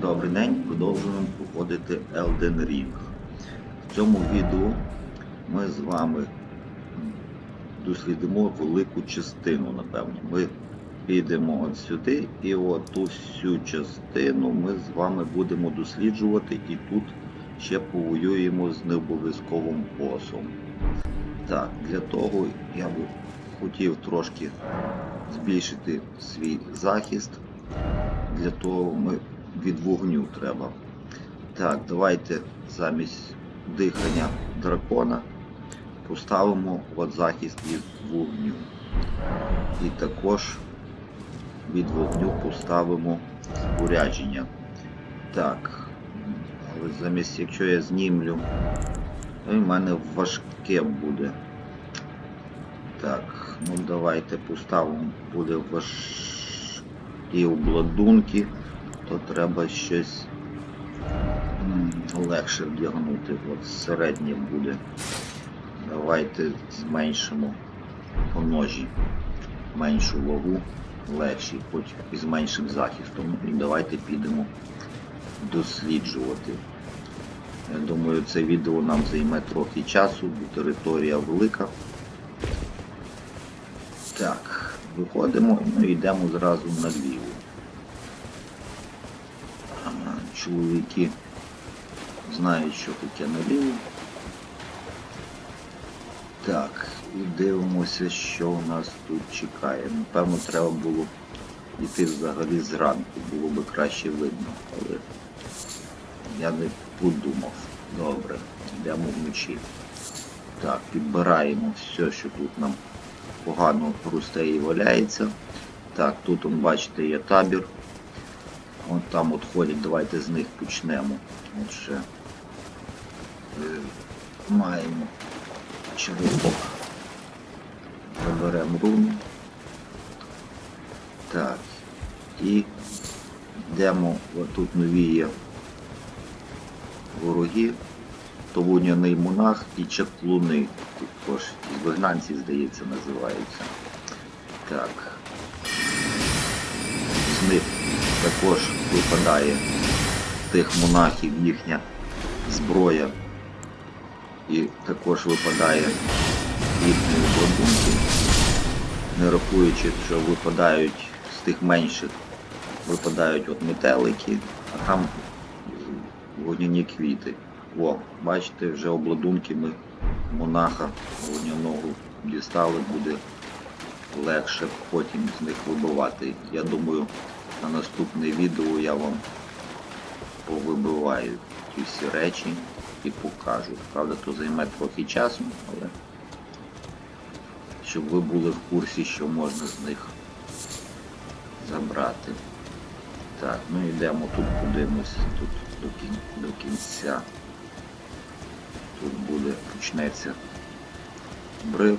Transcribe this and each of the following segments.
Добрий день, продовжуємо проходити Elden Ring. В цьому відео ми з вами дослідимо велику частину, напевно. Ми підемо от сюди і от ту всю частину ми з вами будемо досліджувати і тут ще повоюємо з необов'язковим босом. Так, для того я би хотів трошки збільшити свій захист. Для того ми від вогню треба. Так, давайте замість дихання дракона поставимо от захист від вогню. І також від вогню поставимо урядження. Так, але замість, якщо я знімлю, то в мене важке буде. Так, ну давайте поставимо, буде важкі обладунки, то треба щось легше вдягнути. От середнє буде. Давайте зменшимо по ножі меншу вагу, легші, хоч і з меншим захистом. І давайте підемо досліджувати. Я думаю, це відео нам займе трохи часу, бо територія велика. Так, виходимо ну, і йдемо зразу наліво. Ага, Чоловіки знають, що таке наліво. Так, і дивимося, що у нас тут чекає. Напевно, треба було йти взагалі зранку, було би краще видно, але я не подумав. Добре, йдемо вночі. Так, підбираємо все, що тут нам погано росте і валяється. Так, тут, бачите, є табір. Вон там от ходять, давайте з них почнемо. От ще е, маємо черепок. Заберемо руну. Так. І йдемо, отут нові є вороги, то вуняний монах і чаклуни. Також вигнанці, здається, називаються. Так. З також випадає тих монахів їхня зброя. І також випадає їхні обладунки. Не рахуючи, що випадають з тих менших, випадають от метелики, а там вогняні квіти. О, бачите, вже обладунки ми монаха вогняного дістали, буде легше потім з них вибивати. Я думаю, на наступне відео я вам повибиваю ті всі речі і покажу. Правда, то займе трохи часу, але щоб ви були в курсі, що можна з них забрати. Так, ну йдемо тут подивимось, тут до, кін... до кінця. Тут буде, почнеться брив.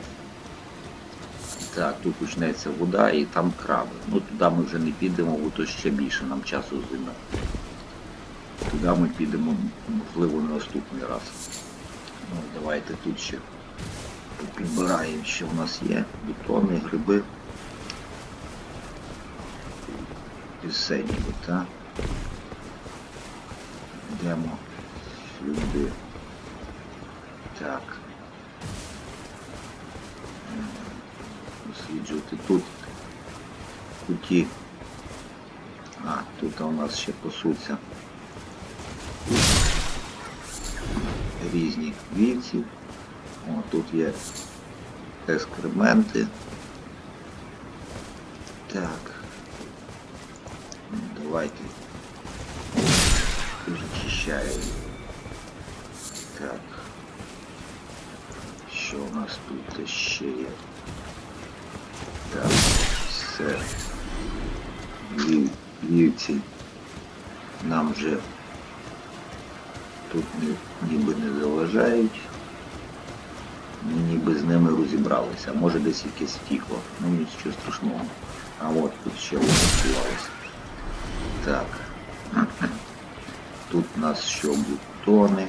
Так, тут почнеться вода і там краби. Ну туди ми вже не підемо, бо то ще більше нам часу займе. Туди ми підемо, можливо, на наступний раз. Ну, давайте тут ще підбираємо, що в нас є. Бетони, гриби. І все ніби, так? Йдемо сюди. Так. Досліджувати тут куті. А, тут у нас ще пасуться різні вівці. О, тут є ескременти. Так. Ну, Давайте зачищаємо. Так. Що у нас тут ще є? Так, Вів- Вівці нам вже тут ніби не заважають. Ми ніби з ними розібралися. Може десь якесь втікло. Ну нічого страшного. А от тут ще воно. Так. Тут у нас що бутони.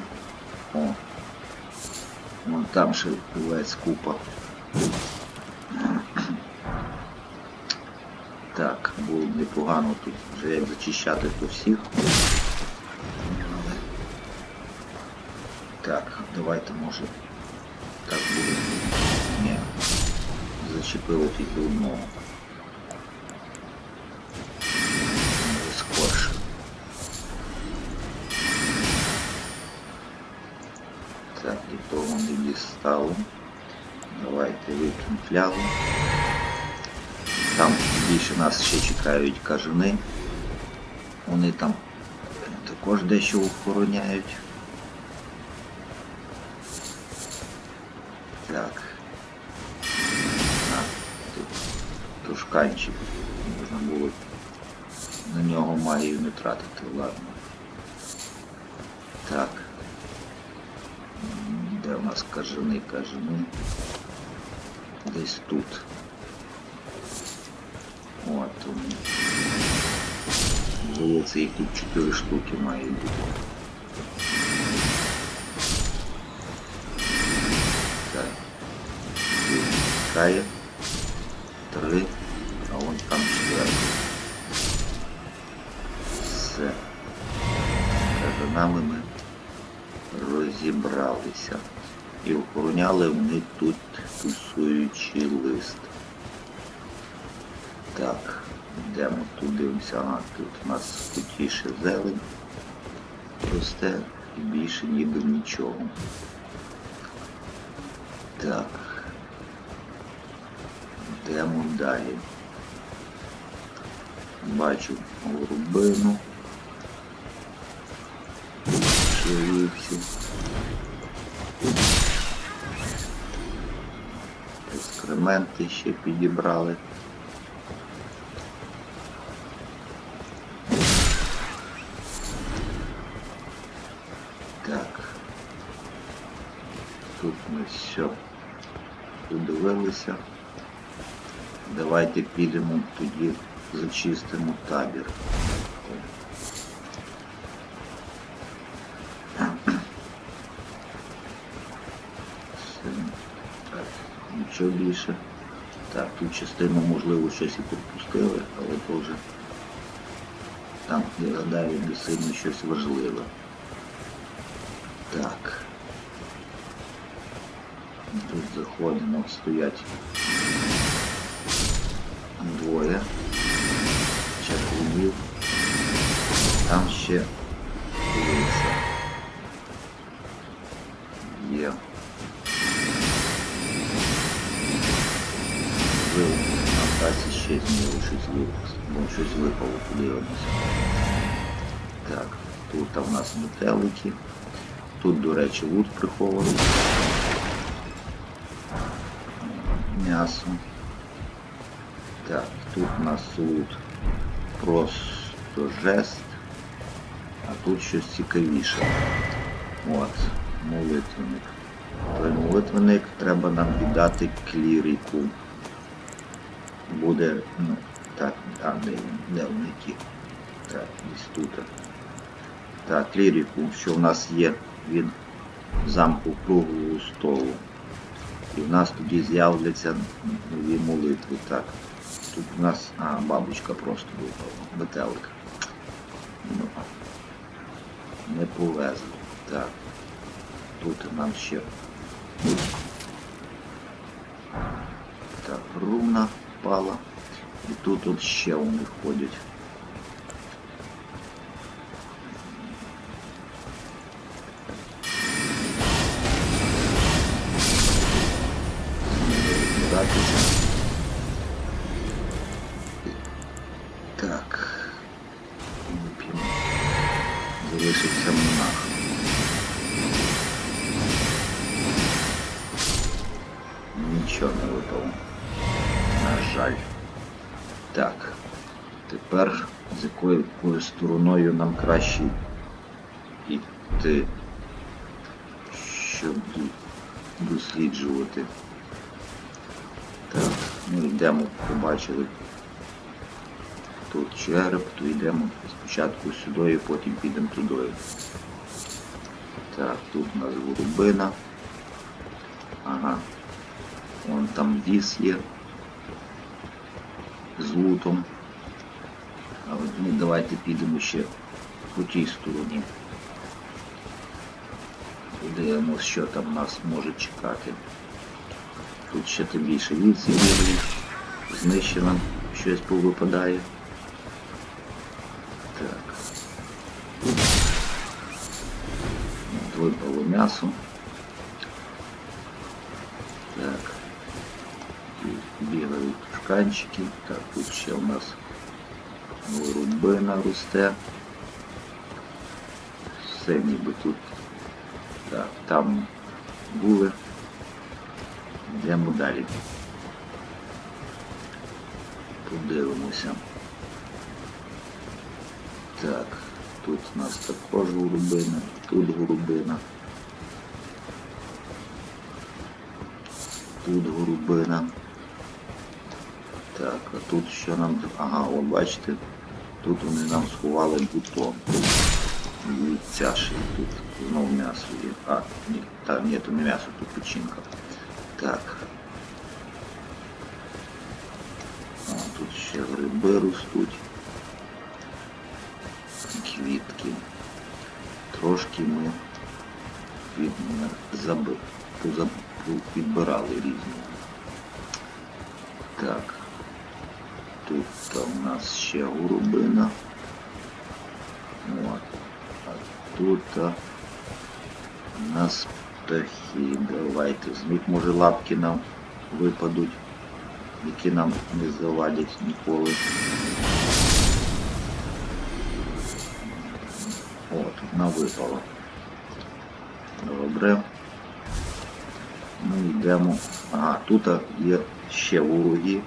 О. Вон там ще весь купа. було б непогано тут вже як зачищати то всіх. Так, давайте може так буде. Ні. Зачепило тільки одного. Скорше. Так, і того не дістало. Давайте вип'ємо флягу. Там більше нас ще чекають кажани. Вони там також дещо охороняють. Так. Тут тушканчик. Можна було на нього магію не тратити, ладно. Так. Де у нас кажани, кажани? Десь тут. От. Здається, їх тут 4 штуки має бути. Так. Кає. Три. А вон там четвертий. Все. Кажанами ми розібралися. І охороняли вони тут тусуючий лист. Так, йдемо тут дивимося, ага, тут у нас кутіше зелень росте і більше ніби нічого. Так. Йдемо далі. Бачу голубину. Шерифці. Екскременти ще підібрали. Так. Тут ми все подивилися. Давайте підемо тоді зачистимо табір. Все. Так, нічого більше. Так, тут частину можливо щось і пропустили, але вже там, я гадаю, не сильно щось важливе. Так. Тут заходимо, стоять двоє. Чаклунів. Там ще лиса. Є. Можливо, на праці ще з нього щось випало. Бо щось випало, подивимося. Так, тут в нас метелики. Тут, до речі, лут прихований. М'ясо. Так, тут у нас лут просто жест. А тут щось цікавіше. От, молитвенник. Той молитвенник треба нам віддати клірику. Буде, ну, так, а де він? Де вони? Так, десь тут. Так, клірику, що в нас є від замку круглого столу. І в нас тоді з'являться нові молитви. Так. Тут у нас... А, бабочка просто випала. Метелик. Ну, не повезло. Так. Тут нам ще. Так, руна впала. І тут от ще вони входять. Краще йти, щоб досліджувати. Так, ну йдемо, побачили. Тут череп, то йдемо спочатку сюди, потім підемо туди. Так, тут у нас голубина. Ага. Вон там ліс є. З лутом. А от ну, давайте підемо ще по тій стороні. Подивимось, що там нас може чекати. Тут ще тим більше бігають. Знищено щось повипадає. Так. От випало м'ясо. Так. Тут бігають шканчики. Так, тут ще у нас рубина росте. Все ніби тут. Так, там були. Йдемо далі. Подивимося. Так, тут у нас також голубина, тут голубина. Тут голубина. Так, а тут що нам... Ага, о, бачите, тут вони нам сховали бутон. Ще тут знову м'ясо є. А, ні, та, ні, то не м'ясо, тут печінка. Так. О, тут ще гриби ростуть. Квітки. Трошки ми від, заби, позаб, підбирали різні. Так. Тут у нас ще горобина. От. А тут у нас птахи. Давайте. З них може лапки нам випадуть, які нам не завадять ніколи. О, тут вона випала. Добре. Ми йдемо. Ага, тут є ще вороги.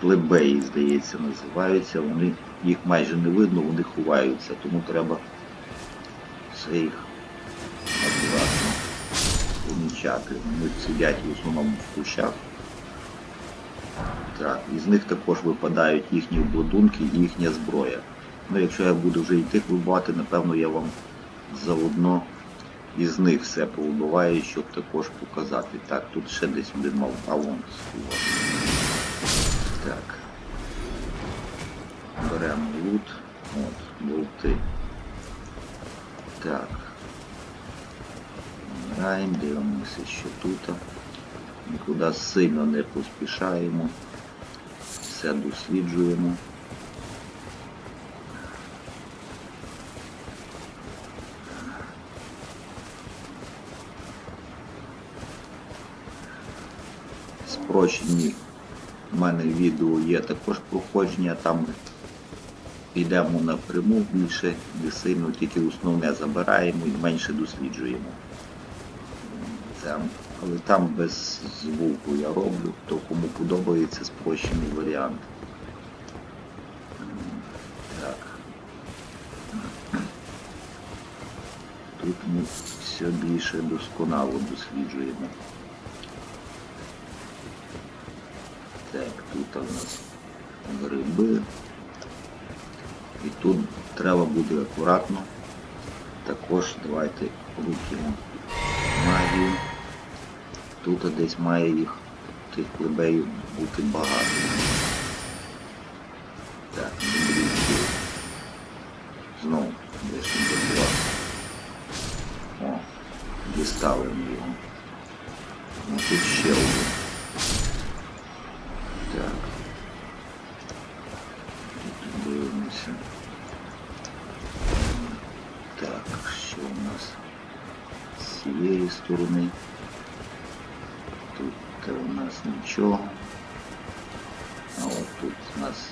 Плебеї, здається, називаються. Вони, їх майже не видно, вони ховаються, тому треба все їх акуратно помічати. Вони сидять в основному в кущах. Так, із них також випадають їхні обладунки і їхня зброя. Ну, якщо я буду вже йти вибивати, напевно, я вам заодно із них все повибиваю, щоб також показати. Так, тут ще десь один мав а. Так. Беремо лут. От, болти. Так. Граємо, дивимося, що тут. Нікуди сильно не поспішаємо. Все досліджуємо. Спрощені у мене відео є також проходження, там йдемо напряму більше, не тільки основне забираємо і менше досліджуємо. Це, але там без звуку я роблю, то кому подобається спрощений варіант. Так. Тут ми все більше досконало досліджуємо. Так, тут у нас гриби. І тут треба буде акуратно. Також давайте руки магію. Тут десь має їх, тих плебеїв, бути багато. Цієї сторони? Тут у нас нічого. А от тут у нас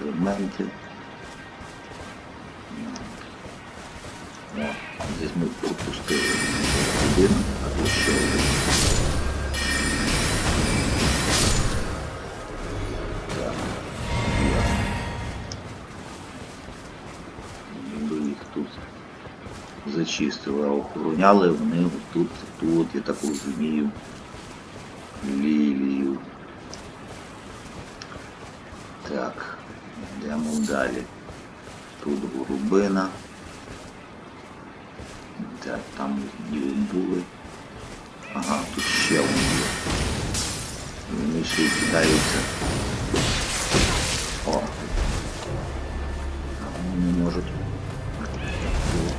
елементи. О, здесь ми пропустили один, а тут один. Зачистили, а охороняли вони тут, тут, я так розумію, лілію. Так, йдемо далі. Тут голубина. Так, там ніби були. Ага, тут ще вони є. Вони ще й кидаються. О. А вони не можуть.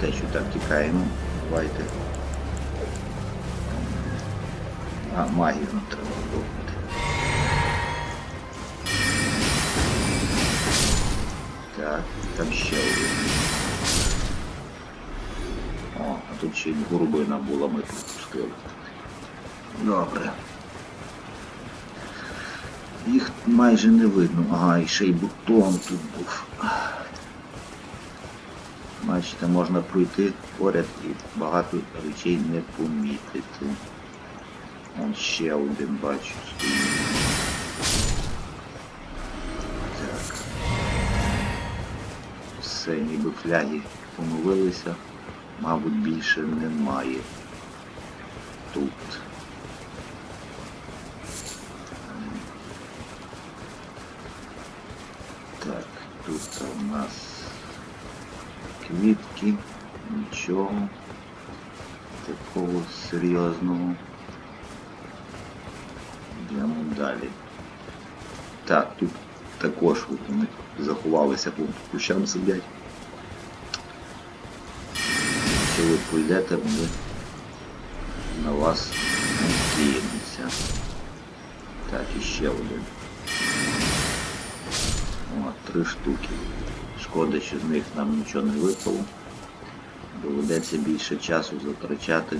Те, що так тікаємо. Давайте. А, магію нам треба виробити. Так, там ще один. О, а тут ще й горобина була, ми пропустили. Добре. Їх майже не видно. Ага, і ще й бутон тут був. Бачите, можна пройти поряд і багато речей не помітити. Он ще один бачу. Так. Все, ніби фляги помилилися. Мабуть, більше немає. Тут. Так, тут у нас квітки, нічого такого серйозного. Йдемо далі. Так, тут також вони заховалися по кущам сидять. Якщо ви пройдете, ми на вас надіємося. Так, і ще один. О, три штуки. Шкода, що з них нам нічого не випало. Доведеться більше часу затрачати,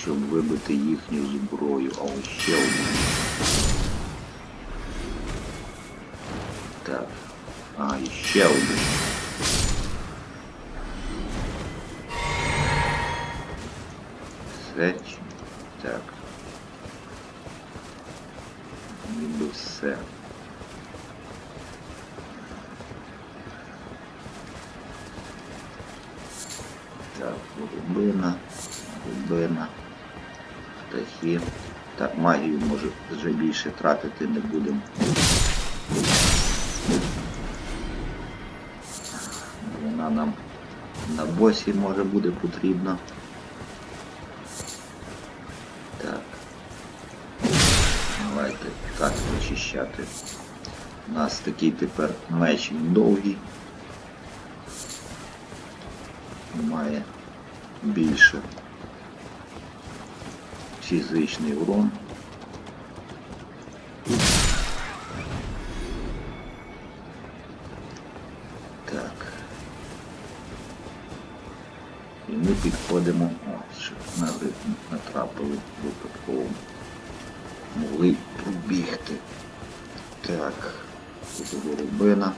щоб вибити їхню зброю. А ось ще один. Так. А, ще один. Все. чи- Так. Ніби все. Так, голубина, голубина, птахи. Так, магію може вже більше тратити не будемо. Вона нам на босі може буде потрібна. Так. Давайте так прочищати. У нас такий тепер меч довгий. Має більше фізичний урон. Так. І ми підходимо, о, що на натрапили випадково. Могли пробігти. Так, тут горобина.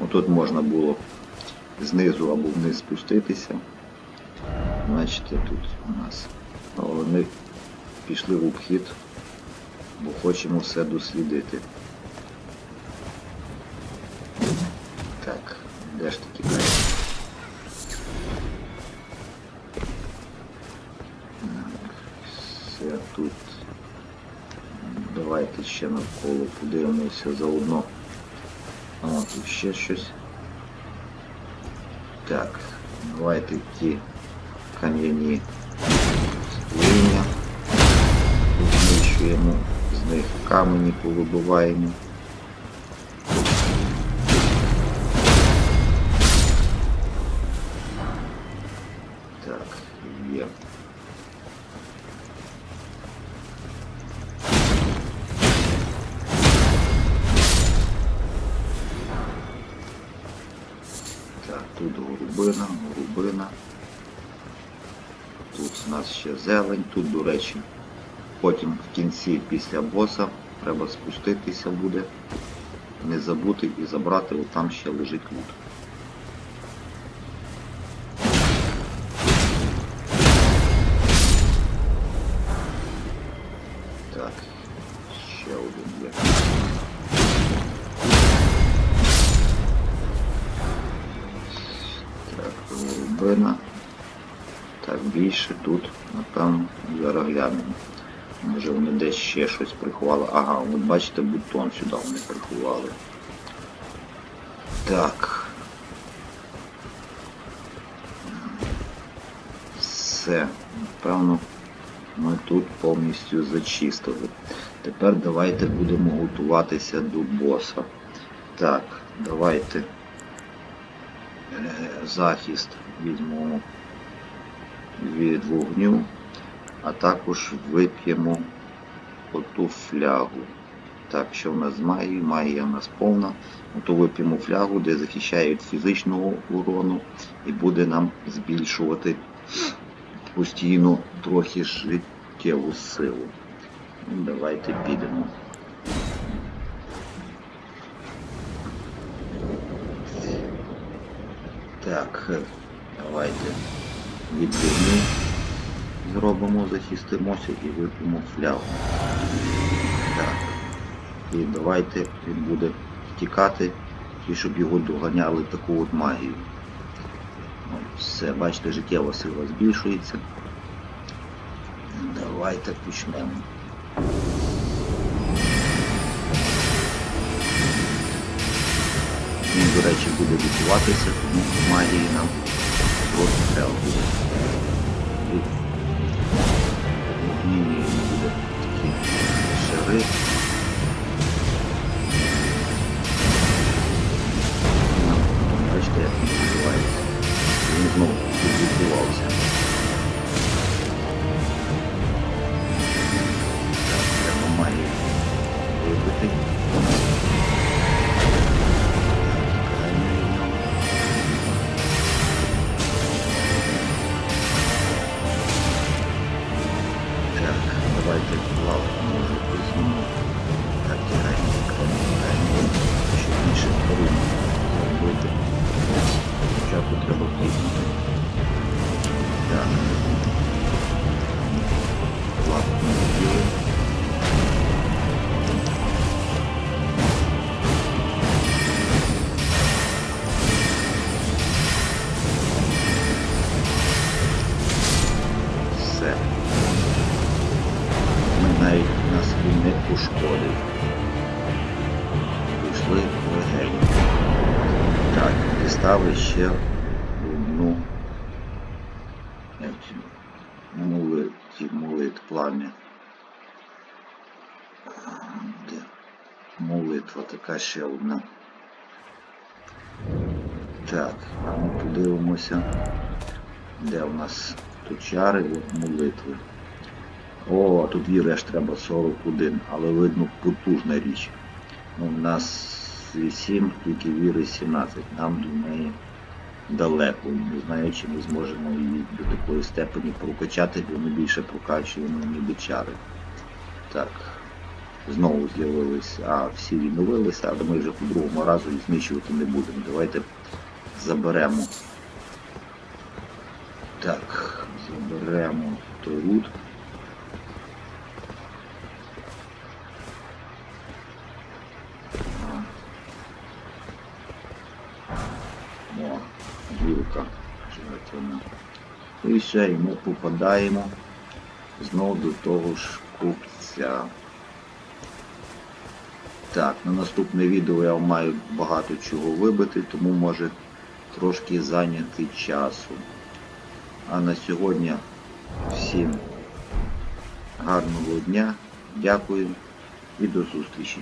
Отут можна було знизу або вниз спуститися. Бачите, тут у нас. Ми пішли в обхід, бо хочемо все дослідити. Так, де ж таки далі? Все тут. Давайте ще навколо подивимося заодно. А, тут ще щось. Так, давайте йти кам'яні сплиня. Знищуємо, з них камені повибиваємо. Речі, потім в кінці після боса треба спуститися буде, не забути і забрати, от там ще лежить лут. Приховали. Ага, от бачите, бутон сюди вони приховали. Так. Все. Напевно, ми тут повністю зачистили. Тепер давайте будемо готуватися до боса. Так, давайте е, захист візьмемо від вогню. а також вип'ємо оту флягу. Так, що в нас з магією? Магія в нас повна. То вип'ємо флягу, де захищає від фізичного урону і буде нам збільшувати постійно трохи життєву силу. Ну, давайте підемо. Так, давайте відбивну зробимо, захистимося і вип'ємо флягу. Так. І давайте він буде втікати, і щоб його доганяли таку от магію. Все, бачите, життєва сила збільшується. Давайте почнемо. Він, до речі, буде відбуватися, тому магії нам просто треба буде. Ну, Бачите, як він відбувається. Він знову відбувався. Пішли легені. Так, дістали ще одну молит, молит плам'я. Молитва така ще одна. Так, ми подивимося, де у нас тут чари, молитви. О, тут віри аж треба 41, але видно потужна річ. Ну, у нас 8, тільки віри 17. Нам до далеко. Не знаю, чи ми зможемо її до такої степені прокачати, бо ми більше прокачуємо ніби чари. Так, знову з'явилися, а всі відновилися, але ми вже по другому разу їх знищувати не будемо. Давайте заберемо. Так, заберемо той рут. О, гілка. І і ми попадаємо знову до того ж купця. Так, на наступне відео я маю багато чого вибити, тому може трошки зайняти часу. А на сьогодні всім гарного дня, дякую і до зустрічі.